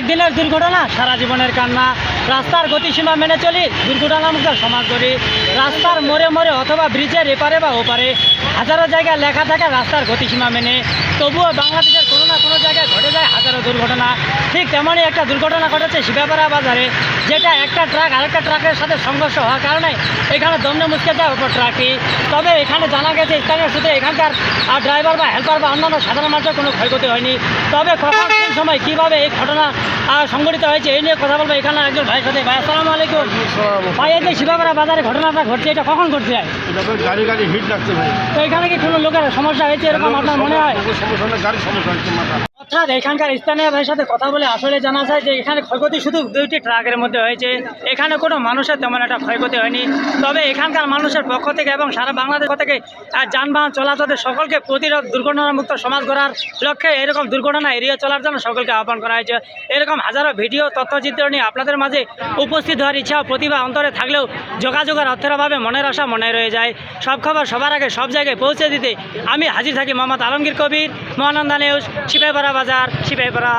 একদিনের দুর্ঘটনা, সারা জীবনের কান্না। রাস্তার গতিসীমা মেনে চলি দুর্ঘটনা দুর্ঘটনামুক্ত সমাজ করি রাস্তার মোড়ে মোড়ে অথবা ব্রিজের এপারে বা ওপারে হাজারো জায়গায় লেখা থাকে রাস্তার গতিসীমা মেনে। তবুও বাংলাদেশের না কোনো জায়গায় ঘটে যায় হাজারো দুর্ঘটনা। ঠিক তেমনই একটা দুর্ঘটনা ঘটেছে শিকাপাড়া বাজারে যেটা একটা ট্রাক আরেকটা ট্রাকের সাথে সংঘর্ষ হওয়ার কারণে এখানে দমনে মুচকে দেয় ওপর ট্রাকটি। তবে এখানে জানা গেছে স্থানীয় সূত্রে এখানকার আর ড্রাইভার বা হেল্পার বা অন্যান্য সাধারণ মানুষের কোনো ক্ষয়ক্ষতি হয়নি। তবে কখন কোন সময় কীভাবে এই ঘটনা সংঘটিত হয়েছে এই নিয়ে কথা বলব এখানে একজন ভাইয়ের সাথে। ভাই আসসালামু আলাইকুম। ভাই এই যে শিবাপাড়া বাজারে ঘটনাটা ঘটছে এটা কখন ঘটছে গাড়ি গাড়ি হিট লাগছে ভাই। তো এখানে কি কোনো লোকের সমস্যা হয়েছে এরকম আপনার মনে হয়? সমস্যা গাড়ির সমস্যা más rápido. অর্থাৎ এখানকার স্থানীয় ভাইয়ের সাথে কথা বলে আসলে জানা যায় যে এখানে ক্ষয়ক্ষতি শুধু দুইটি ট্রাকের মধ্যে হয়েছে। এখানে কোনো মানুষের তেমন একটা ক্ষয়ক্ষতি হয়নি। তবে এখানকার মানুষের পক্ষ থেকে এবং সারা বাংলাদেশ থেকে যানবাহন চলাচলের সকলকে প্রতিরোধ দুর্ঘটনামুক্ত সমাজ গড়ার লক্ষ্যে এরকম দুর্ঘটনা এড়িয়ে চলার জন্য সকলকে আহ্বান করা হয়েছে। এরকম হাজারো ভিডিও, তথ্যচিত্র নিয়ে আপনাদের মাঝে উপস্থিত হওয়ার ইচ্ছা প্রতিভা অন্তরে থাকলেও যোগাযোগের অর্থের অভাবে মনের আশা মনে রয়ে যায়। সব খবর সবার আগে সব জায়গায় পৌঁছে দিতে আমি হাজির থাকি মোহাম্মদ আলমগীর কবির, মহানন্দা নিউজ শিপাইপাড়া বাজার শিপাইপাড়া